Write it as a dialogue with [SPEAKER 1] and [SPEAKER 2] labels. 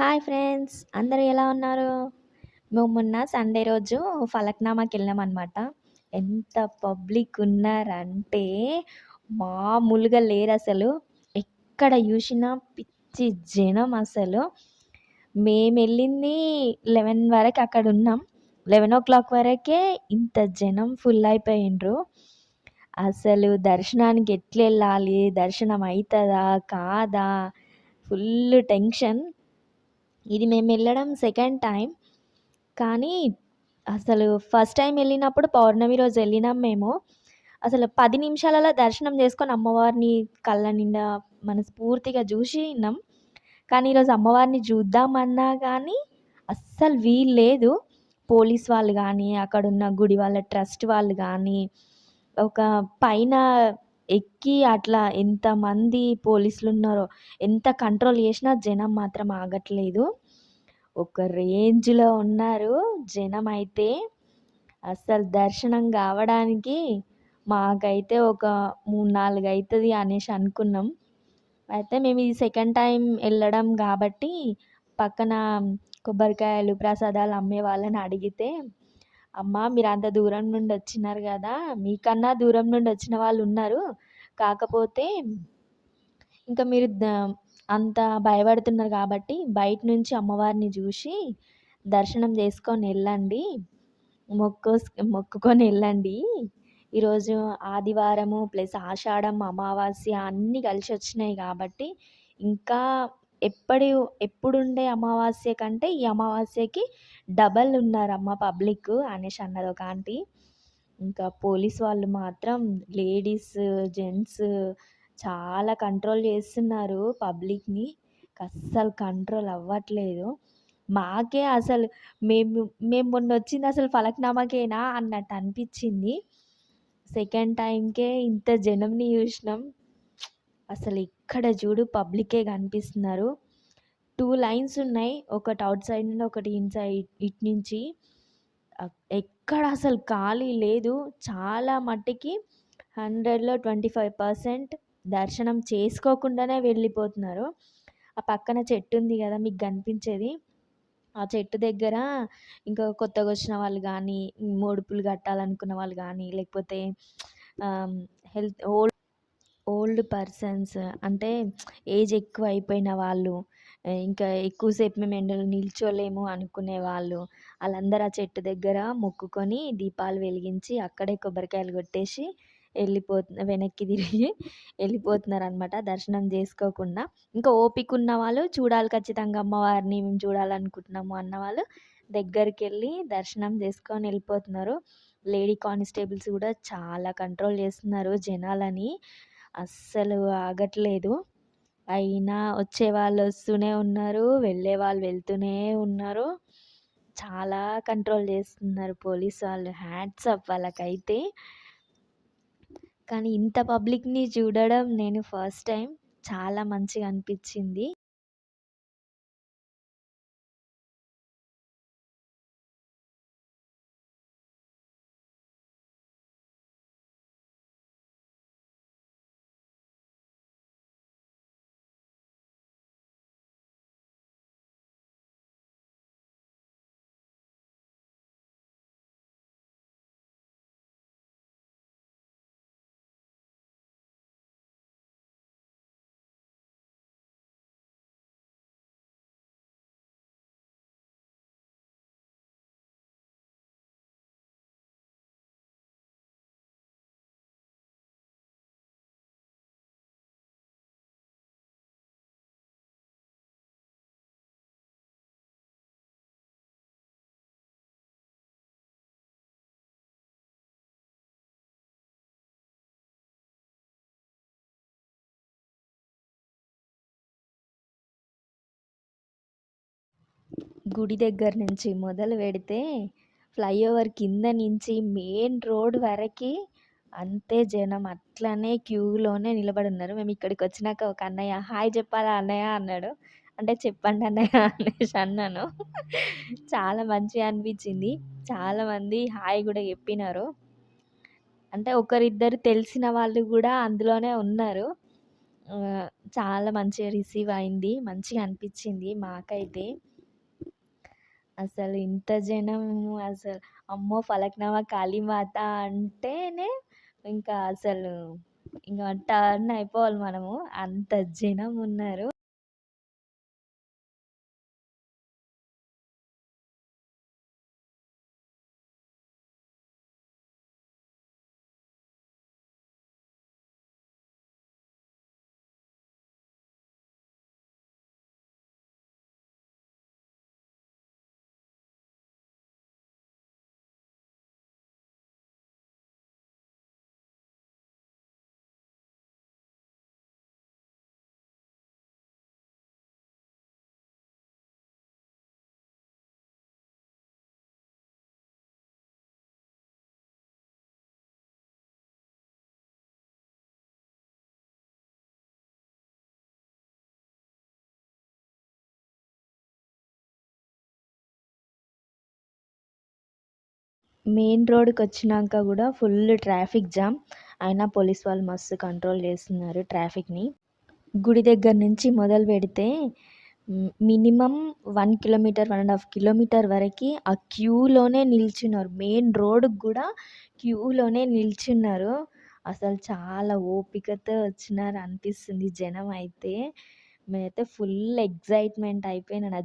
[SPEAKER 1] Hi friends అందరూ ఎలా ఉన్నారు? మేము మొన్న సండే రోజు ఫలక్నామాకి వెళ్ళామన్నమాట ఎంత పబ్లిక్ ఉన్నారంటే మామూలుగా లేరు అసలు. ఎక్కడ చూసినా పిచ్చి జనం అసలు. మేము వెళ్ళింది లెవెన్ వరకు అక్కడ ఉన్నాం. లెవెన్ ఓ క్లాక్ వరకే ఇంత జనం ఫుల్ అయిపోయిండ్రు. అసలు దర్శనానికి ఎట్లా వెళ్ళాలి? దర్శనం అవుతుందా కాదా? ఫుల్ టెన్షన్ ఇది మేము వెళ్ళడం సెకండ్ టైం కానీ అసలు ఫస్ట్ టైం వెళ్ళినప్పుడు పౌర్ణమి రోజు వెళ్ళినాం మేము. అసలు పది నిమిషాలలో దర్శనం చేసుకొని అమ్మవారిని కళ్ళ నిండా మనస్ఫూర్తిగా చూసి ఉన్నాం కానీ ఈరోజు అమ్మవారిని చూద్దామన్నా కానీ అస్సలు వీలు లేదు. పోలీస్ వాళ్ళు కానీ అక్కడున్న గుడి వాళ్ళ ట్రస్ట్ వాళ్ళు కానీ ఒక పైన ఎక్కి అట్లా ఎంతమంది పోలీసులు ఉన్నారో ఎంత కంట్రోల్ చేసినా జనం మాత్రం ఆగట్లేదు. ఒక రేంజ్లో ఉన్నారు జనం అయితే అసలు దర్శనం కావడానికి మాకైతే ఒక మూడు నాలుగు అవుతుంది అనేసి అనుకున్నాం. అయితే మేము ఇది సెకండ్ టైం వెళ్ళడం కాబట్టి పక్కన కొబ్బరికాయలు ప్రసాదాలు అమ్మే వాళ్ళని అడిగితే అమ్మ మీరు అంత దూరం నుండి వచ్చినారు కదా మీకన్నా దూరం నుండి వచ్చిన వాళ్ళు ఉన్నారు. కాకపోతే ఇంకా మీరు అంత భయపడుతున్నారు కాబట్టి బయట నుంచి అమ్మవారిని చూసి దర్శనం చేసుకొని వెళ్ళండి. మొక్కు మొక్కుకొని వెళ్ళండి. ఈరోజు ఆదివారము ప్లస్ ఆషాఢం అమావాస్య అన్నీ కలిసి వచ్చినాయి కాబట్టి ఇంకా ఎప్పటి ఎప్పుడుండే అమావాస్య కంటే ఈ అమావాస్యకి డబల్ ఉన్నారమ్మ పబ్లిక్ అనేసి అన్నది ఒక ఆంటీ. ఇంకా పోలీస్ వాళ్ళు మాత్రం లేడీస్ జెంట్స్ చాలా కంట్రోల్ చేస్తున్నారు పబ్లిక్ని. అస్సలు కంట్రోల్ అవ్వట్లేదు. మాకే అసలు మేము మేము మొన్న వచ్చింది అసలు ఫలక్నామాకేనా అన్నట్టు అనిపించింది. సెకండ్ టైంకే ఇంత జనంని చూసినాం. అసలు ఇక్కడ చూడు పబ్లికే కనిపిస్తున్నారు. టూ లైన్స్ ఉన్నాయి. ఒకటి అవుట్ సైడ్ నుండి ఒకటి ఇన్సైడ్ ఇటు నుంచి. ఎక్కడ అసలు ఖాళీ లేదు. చాలా మట్టికి హండ్రెడ్లో ట్వంటీ ఫైవ్ పర్సెంట్ దర్శనం చేసుకోకుండానే వెళ్ళిపోతున్నారు. ఆ పక్కన చెట్టు ఉంది కదా మీకు కనిపించేది. ఆ చెట్టు దగ్గర ఇంకా కొత్తగా వచ్చిన వాళ్ళు కానీ ముడుపులు కట్టాలనుకున్న వాళ్ళు కానీ లేకపోతే హెల్త్ ఓల్డ్ ఓల్డ్ పర్సన్స్. అంటే ఏజ్ ఎక్కువ అయిపోయిన వాళ్ళు ఇంకా ఎక్కువసేపు మేము ఎండలో నిల్చోలేము అనుకునే వాళ్ళు వాళ్ళందరూ ఆ చెట్టు దగ్గర మొక్కుకొని దీపాలు వెలిగించి అక్కడే కొబ్బరికాయలు కొట్టేసి వెళ్ళిపో వెనక్కి తిరిగి వెళ్ళిపోతున్నారు అనమాట దర్శనం చేసుకోకుండా. ఇంకా ఓపిక ఉన్న వాళ్ళు చూడాలి ఖచ్చితంగా అమ్మవారిని మేము చూడాలనుకుంటున్నాము అన్న వాళ్ళు దగ్గరికి వెళ్ళి దర్శనం చేసుకొని వెళ్ళిపోతున్నారు. లేడీ కానిస్టేబుల్స్ కూడా చాలా కంట్రోల్ చేస్తున్నారు జనాలని. అస్సలు ఆగట్లేదు. అయినా వచ్చే వాళ్ళు వస్తూనే ఉన్నారు వెళ్ళే వాళ్ళు వెళ్తూనే ఉన్నారు. చాలా కంట్రోల్ చేస్తున్నారు పోలీస్ వాళ్ళు హ్యాట్స్ అప్ వాళ్ళకైతే. కానీ ఇంత పబ్లిక్ని చూడడం నేను ఫస్ట్ టైం చాలా మంచిగా అనిపించింది. గుడి దగ్గర నుంచి మొదలు పెడితే ఫ్లైఓవర్ కింద నుంచి మెయిన్ రోడ్ వరకు అంతే జనం అట్లనే క్యూలోనే నిలబడి ఉన్నారు మేము ఇక్కడికి వచ్చినాక ఒక అన్నయ్య హాయ్ చెప్పాలా అన్నయ్య? అన్నాడు. అంటే చెప్పండి అన్నయ్య అనేసి అన్నాను. చాలా మంచిగా అనిపించింది. చాలామంది హాయ్ కూడా చెప్పినారు. అంటే ఒకరిద్దరు తెలిసిన వాళ్ళు కూడా అందులోనే ఉన్నారు. చాలా మంచిగా రిసీవ్ అయింది. మంచిగా అనిపించింది మాకైతే. అసలు ఇంత జనము అసలు అమ్మో! ఫలక్నామా కాళీమాత అంటేనే ఇంకా అసలు ఇంకా టర్న్ అయిపోవాలి మనము. అంత జనం ఉన్నారు. మెయిన్ రోడ్కి వచ్చినాక కూడా ఫుల్ ట్రాఫిక్ జామ్. అయినా పోలీస్ వాళ్ళు మస్తు కంట్రోల్ చేస్తున్నారు ట్రాఫిక్‌ని. గుడి దగ్గర నుంచి మొదలు పెడితే minimum one kilometre, one and half kilometre వరకి ఆ క్యూలోనే నిల్చున్నారు. మెయిన్ రోడ్‌కి కూడా క్యూలోనే నిల్చున్నారు. అసలు చాలా ఓపికతో వచ్చినారు అనిపిస్తుంది జనం అయితే. నేనైతే ఫుల్ ఎక్సైట్‌మెంట్ అయిపోయినాను